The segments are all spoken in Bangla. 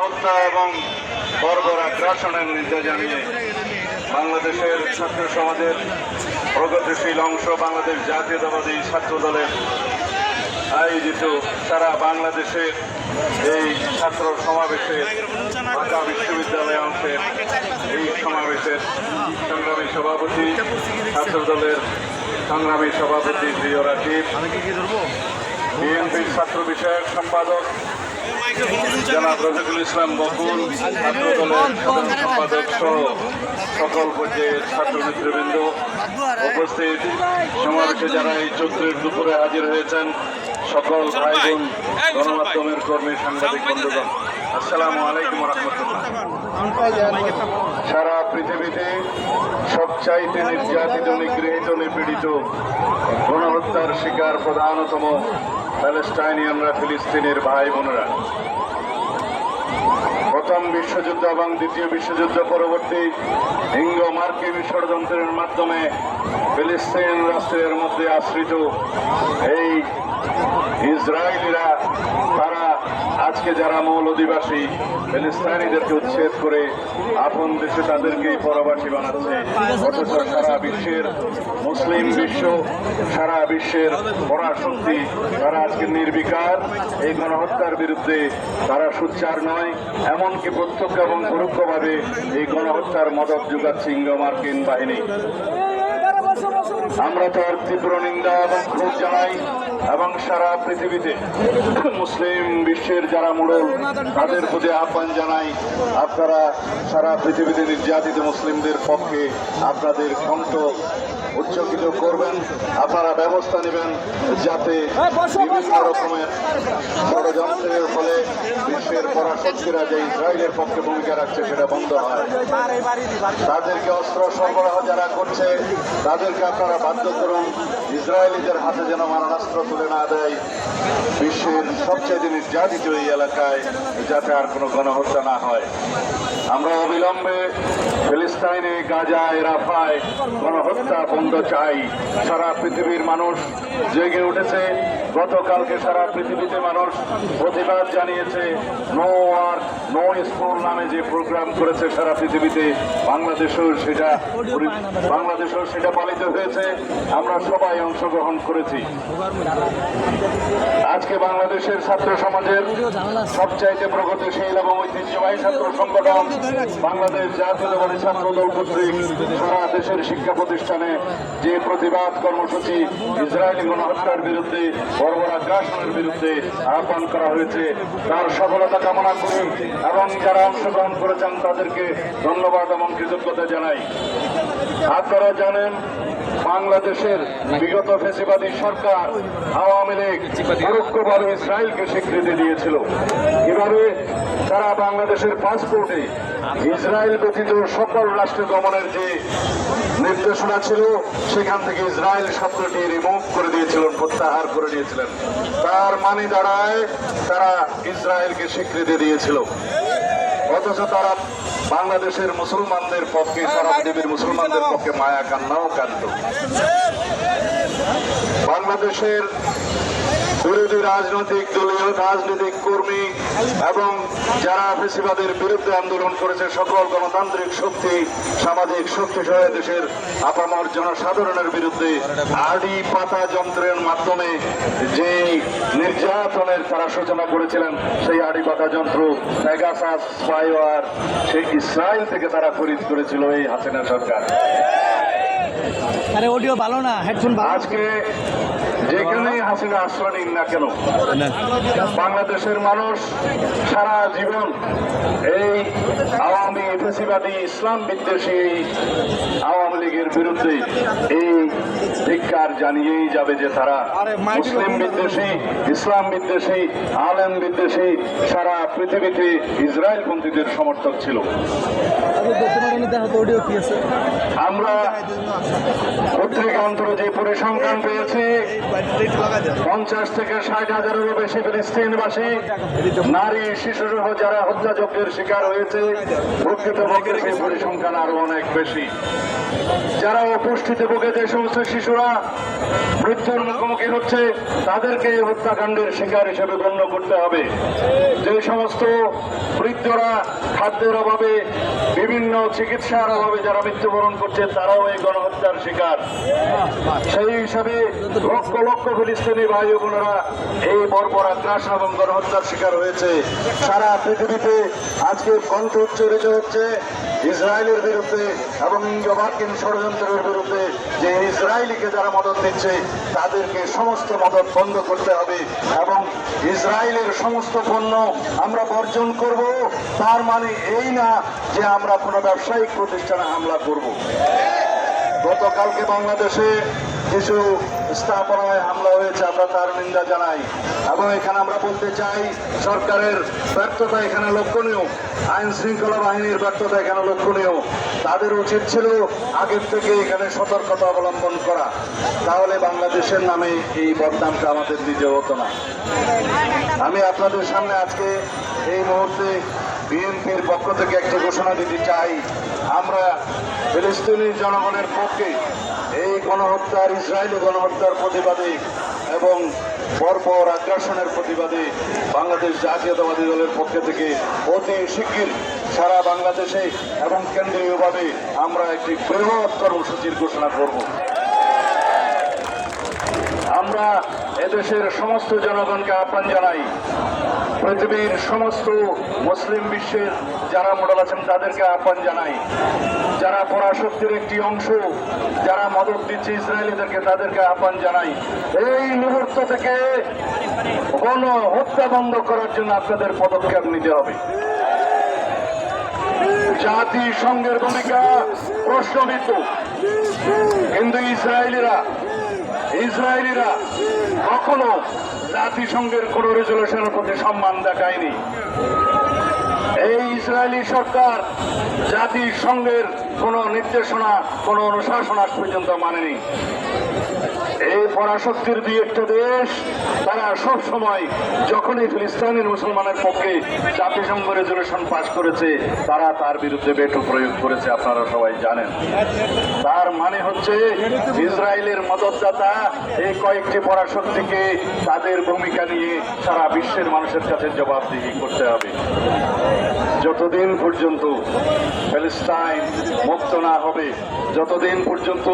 হত্যা এবং বর্বর আগ্রাসনের নির্দেশ জানিয়ে বাংলাদেশের ছাত্র সমাজের প্রগতিশীল অংশ, বাংলাদেশ জাতীয়তাবাদী ছাত্র দলের আয়োজিত সারা বাংলাদেশের এই ছাত্র সমাবেশে ঢাকা বিশ্ববিদ্যালয় অংশের এই সমাবেশের সংগ্রামী সভাপতি, ছাত্র দলের সংগ্রামী সভাপতি প্রিয় রাজীব, বিএনপির ছাত্র বিষয়ক সম্পাদক জনাব রফিকুল ইসলাম বকুল ছাত্র দলের সাধারণ সম্পাদক সহ সকল পর্যায়ের ছাত্র নেতৃবৃন্দ উপস্থিত। সমাবেশে যারা এই চৌধুরীর দুপুরে হাজির হয়েছেন, সকল ভাই বোন গণমাধ্যমের কর্মী, সাংবাদিক বন্ধুগণ, আসসালামু আলাইকুম রহমতুল্লাহ। সারা পৃথিবীতে সবচাইতে নির্যাতিত, নিগৃহীত, নিপীড়িত, গণহত্যার শিকার প্রধানতম প্যালেস্টাইনিয়ানরা, ফিলিস্তিনের ভাই বোনেরা। প্রথম বিশ্বযুদ্ধ এবং দ্বিতীয় বিশ্বযুদ্ধ পরবর্তী ইঙ্গ মার্কিন ষড়যন্ত্রের মাধ্যমে ফিলিস্তিন রাষ্ট্রের মধ্যে আশ্রিত এই ইসরায়েলিরা, তারা আজকে যারা মৌল অধিবাসী ফিলিস্তানিদেরকে উচ্ছেদ করে আপন দেশে তাদেরকেই পরবাসী বানাচ্ছে, অথচ সারা বিশ্বের মুসলিম বিশ্ব, সারা বিশ্বের পরাশক্তি, তারা আজকে নির্বিকার এই গণহত্যার বিরুদ্ধে তারা সুচ্চার নয়, এমনকি প্রত্যক্ষ এবং পরোক্ষভাবে এই গণহত্যার মদত যোগাচ্ছে ইঙ্গ মার্কিন বাহিনী। আমরা তার তীব্র নিন্দা এবং ক্ষোভ জানাই এবং সারা পৃথিবীতে মুসলিম বিশ্বের যারা মোড়ল, তাদের প্রতি আহ্বান জানাই, আপনারা সারা পৃথিবীতে নির্যাতিত মুসলিমদের পক্ষে আপনাদের কণ্ঠ উচ্চকিত করবেন, আপনারা ব্যবস্থা নেবেন যাতে বিভিন্ন রকমের ষড়যন্ত্রের ফলে বিশ্বের পরাশক্তিরা যে ইসরায়েলের পক্ষে ভূমিকা রাখছে সেটা বন্ধ হয়। তাদেরকে অস্ত্র সরবরাহ যারা করছে, তাদেরকে আপনারা বাধ্য করুন ইসরায়েলিদের হাতে যেন মারণাস্ত্র তুলে না দেয়, বিশ্বের সবচেয়ে নির্যাতিত এই এলাকায় যাতে আর কোনো গণহত্যা না হয়। আমরা অবিলম্বে ফিলিস্তাইনে, গাজায়, রাফায় গণহত্যা বন্ধ চাই। সারা পৃথিবীর মানুষ জেগে উঠেছে। গতকালকে সারা পৃথিবীতে মানুষ প্রতিবাদ জানিয়েছে নো ওয়ার্ক নো স্কুল নামে যে প্রোগ্রাম করেছে সারা পৃথিবীতে। বাংলাদেশেও সেটা বাংলাদেশেও সেটা পালিত হয়েছে। আমরা সবাই অংশগ্রহণ করেছি। আজকে বাংলাদেশের ছাত্র সমাজের সবচাইতে প্রগতিশীল এবং ঐতিহ্যবাহী ছাত্র সংগঠন বাংলাদেশ জাতীয়তাবাদী ছাত্র দল কর্তৃক সারা দেশের শিক্ষা প্রতিষ্ঠানে যে প্রতিবাদ কর্মসূচি ইসরায়েলি গণহত্যার বিরুদ্ধে, বর্বর আগ্রাসনের বিরুদ্ধে আহ্বান করা হয়েছে, তার সফলতা কামনা করি এবং যারা অংশগ্রহণ করেছেন তাদেরকে ধন্যবাদ এবং কৃতজ্ঞতা জানাই। আপনারা জানেন বাংলাদেশের বিগত ফেসিবাদী সরকার আওয়ামী লীগ পরোক্ষভাবে ইসরায়েলকে স্বীকৃতি দিয়েছিল। এভাবে তারা বাংলাদেশের পাসপোর্টে ইসরায়েল ব্যতীত সকল রাষ্ট্র গমনের যে নির্দেশনা ছিল, সেখান থেকে ইসরায়েল শব্দটি রিমুভ করে দিয়েছিলেন প্রত্যাহার করে দিয়েছিলেন। তার মানে দাঁড়ায় তারা ইসরায়েলকে স্বীকৃতি দিয়েছিল। অথচ তারা বাংলাদেশের মুসলমানদের পক্ষে সারা পৃথিবীর মুসলমানদের পক্ষে মায়া কান্নাও কান্দ বাংলাদেশের বিরোধী রাজনৈতিক দলীয় রাজনৈতিক কর্মী এবং যারা ফেসিবাদের বিরুদ্ধে আন্দোলন করেছে, সকল গণতান্ত্রিক শক্তি, সামাজিক শক্তি সহ দেশের আপামর জনসাধারণের বিরুদ্ধে আড়ি পাতা যন্ত্রের মাধ্যমে যে নির্যাতনের তারা সূচনা করেছিলেন, সেই আড়ি পাতা যন্ত্র পেগাসাস সেই ইসরায়েল থেকে তারা খরিদ করেছিল এই হাসিনা সরকার। আরে অডিও ভালো না হেডফোন ভালো। আজকে যেখানেই হাসিনা আশ্রয় নিন না কেন? বাংলাদেশের মানুষ সারা জীবন এই আওয়ামী ফেসিবাদী ইসলাম বিদ্বেষী আওয়ামী লীগের বিরুদ্ধে এই ধিক্কার জানিয়েই যাবে যে তারা মুসলিম বিদ্বেষী ইসলাম বিদ্বেষী আলেম বিদ্বেষী সারা পৃথিবীতে ইসরায়েল পন্থীদের সমর্থক ছিল। আমরা পত্রিকা অন্তরে যে পরিসংখ্যান পেয়েছি পঞ্চাশ থেকে ষাট হাজারেরও বেশি ফিলিস্তিনবাসী নারী শিশু সহ যারা হত্যাযজ্ঞের শিকার হয়েছে প্রকৃতপক্ষে সেই পরিসংখ্যান আরও অনেক বেশি। যারা অপুষ্টিতে ভোগে যে সমস্ত শিশুরা মৃত্যুর মুখোমুখি হচ্ছে, তাদেরকে এই হত্যাকাণ্ডের শিকার হিসেবে গণ্য করতে হবে। যে সমস্ত বৃদ্ধরা খাদ্যের অভাবে, বিভিন্ন চিকিৎসার অভাবে যারা মৃত্যুবরণ করছে, তারাও এই গণহত্যার শিকার। সেই হিসাবে লক্ষ লক্ষ ফিলিস্তিনি ভাই বোনেরা এই বর্বর আগ্রাসন এবং গণহত্যার শিকার হয়েছে। সারা পৃথিবীতে আজকে কণ্ঠ উচ্চারিত হচ্ছে ইসরায়েলের বিরুদ্ধে এবং ইঙ্গো মার্কিন ষড়যন্ত্রের বিরুদ্ধে যে ইসরায়েলিকে যারা মদত দিচ্ছে তাদেরকে সমস্ত মদত বন্ধ করতে হবে এবং ইসরায়েলের সমস্ত পণ্য আমরা বর্জন করব। তার মানে এই না যে আমরা কোনো ব্যবসায়িক প্রতিষ্ঠানে হামলা করব। গতকালকে বাংলাদেশে কিছু স্থাপনায় হামলা হয়েছে, আমরা তার নিন্দা জানাই। এবং এখানে আমরা বলতে চাই, সরকারের ব্যর্থতা এখানে লক্ষণীয়। আইন শৃঙ্খলা বাহিনীর ব্যর্থতা এখানে লক্ষণীয়। তাদের উচিত ছিল আগের থেকে এখানে সতর্কতা অবলম্বন করা। তাহলে বাংলাদেশের নামে এই বদনামটা আমাদের দিতে হতো না। আমি আপনাদের সামনে আজকে এই মুহূর্তে বিএনপির পক্ষ থেকে একটা ঘোষণা দিতে চাই, আমরা ফিলিস্তিনি জনগণের পক্ষে এই গণহত্যার, ইসরায়েলি গণহত্যার প্রতিবাদে এবং পরপর আগ্রাসনের প্রতিবাদে বাংলাদেশ জাতীয়তাবাদী দলের পক্ষ থেকে অতি শিগগির সারা বাংলাদেশে এবং কেন্দ্রীয়ভাবে আমরা একটি বৃহৎ কর্মসূচির ঘোষণা করব। আমরা এদেশের সমস্ত জনগণকে আহ্বান জানাই। পৃথিবীর সমস্ত মুসলিম বিশ্বের যারা মডেল আছেন, তাদেরকে আহ্বান জানাই। যারা পরাশক্তির একটি অংশ, যারা মদত দিচ্ছে ইসরায়েলিদেরকে, তাদেরকে আহ্বান জানাই। এই মুহূর্ত থেকে গণ হত্যা বন্ধ করার জন্য আপনাদের পদক্ষেপ নিতে হবে। জাতিসংঘের ভূমিকা প্রশ্নবিদ্ধ। কিন্তু ইসরায়েলিরা ইসরায়েলিরা কখনো জাতিসংঘের কোনো রেজলিউশনের প্রতি সম্মান দেখায়নি। এই ইসরায়েলি সরকার জাতিসংঘের কোন নির্দেশনা, কোন অনুশাসন আজ পর্যন্ত মানেনি। এই পরাশক্তির দুই একটা দেশ, তারা সব সময় যখনই ফিলিস্তিনের মুসলমানের পক্ষে জাতিসংঘ রেজলিউশন পাশ করেছে, তারা তার বিরুদ্ধে বেটু প্রয়োগ করেছে, আপনারা সবাই জানেন। তার মানে হচ্ছে, ইসরায়েলের মদতদাতা এই কয়েকটি পরাশক্তিকে তাদের ভূমিকা নিয়ে সারা বিশ্বের মানুষের কাছে জবাবদিহি করতে হবে। যতদিন পর্যন্ত প্যালেস্টাইন মুক্ত না হবে যতদিন পর্যন্ত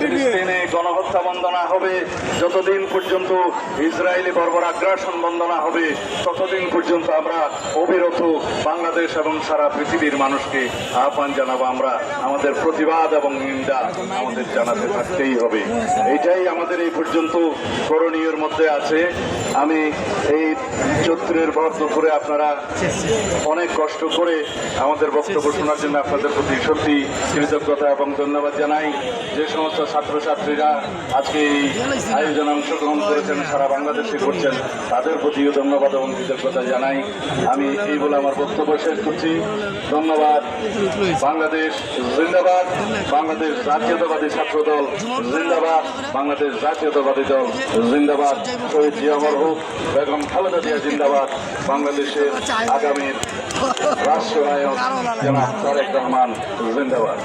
ফিলিস্তিনে গণহত্যা বন্ধ না হবে যতদিন পর্যন্ত ইসরায়েলি বর্বর আগ্রাসন বন্ধ না হবে ততদিন পর্যন্ত আমরা অবিরত বাংলাদেশ এবং সারা পৃথিবীর মানুষকে আহ্বান জানাব আমরা। আমাদের প্রতিবাদ এবং নিন্দা আমাদের জানাতে থাকতেই হবে। এটাই আমাদের এই পর্যন্ত করণীয়ের মধ্যে আছে। আমি এই চৈত্রের ভর দুপুরে আপনারা অনেক কষ্ট করে আমাদের বক্তব্য শোনার জন্য আপনাদের প্রতি সত্যি কৃতজ্ঞতা এবং ধন্যবাদ জানাই। যে সমস্ত ছাত্রছাত্রীরা আজকে এই আয়োজনে অংশগ্রহণ করেছেন, সারা বাংলাদেশে করছেন, তাদের প্রতিও ধন্যবাদ এবং কৃতজ্ঞতা জানাই। আমি এই বলে আমার বক্তব্য শেষ করছি। ধন্যবাদ। বাংলাদেশ জিন্দাবাদ। বাংলাদেশ জাতীয়তাবাদী ছাত্র দল জিন্দাবাদ। বাংলাদেশ জাতীয়তাবাদী দল জিন্দাবাদ। শহীদ জিয়া মরহুম বেগম খালেদা জিয়া জিন্দাবাদ। বাংলাদেশের আগামীর রাষ্ট্রনায়ক জনাব তারেক রহমান জিন্দাবাদ